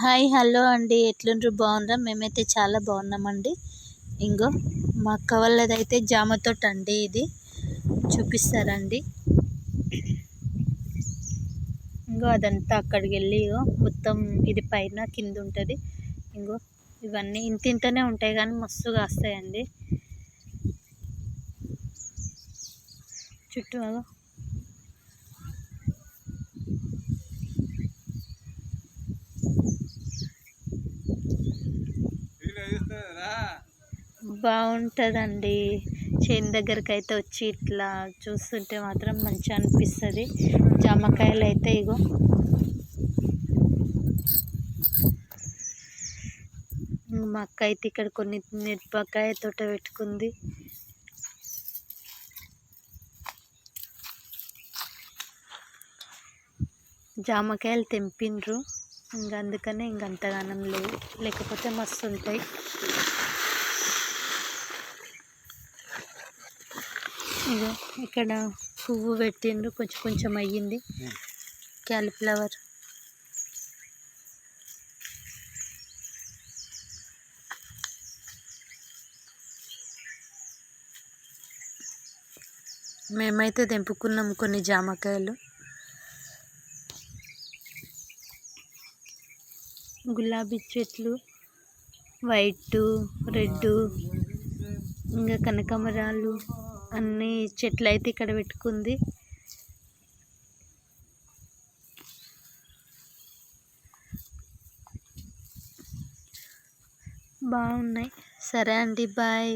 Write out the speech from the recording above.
Hi hello అండి. ఎట్లుండ్రు? బాగున్నారా మేమైతే చాలా బాగున్నామండి. ఇంగో మా అక్క వాళ్ళదైతే జామ తోట అండి ఇది. చూపిస్తారండి. ఇంకో అదంతా అక్కడికి వెళ్ళి మొత్తం ఇది పైన కింద ఉంటుంది ఇంకో ఇవన్నీ ఇంత ఇంతనే ఉంటాయి కానీ మస్తు కాస్తాయండి. చుట్టూ బాగుంటుందండి. చేను దగ్గరికి అయితే వచ్చి ఇట్లా చూస్తుంటే మాత్రం మంచిగా అనిపిస్తుంది. జామకాయలు అయితే ఇగో. మా అక్క అయితే ఇక్కడ కొన్ని మిరపకాయ తోట పెట్టుకుంది. జామకాయలు తెంపిండ్రు ఇంక అందుకనే ఇంక అంతగానం లేవు. లేకపోతే మస్తు ఉంటాయి ఇగో ఇక్కడ పువ్వు పెట్టిండ్రు కొంచెం కొంచెం అయ్యింది. క్యాలిఫ్లవర్. మేమైతే తెంపుకున్నాం కొన్ని జామకాయలు. గులాబీ చెట్లు వైట్ రెడ్ ఇంకా కనకాంబరాలు. అన్ని చెట్లు అయితే ఇక్కడ పెట్టుకుంది. బాగున్నాయి. సరే అండి బాయ్.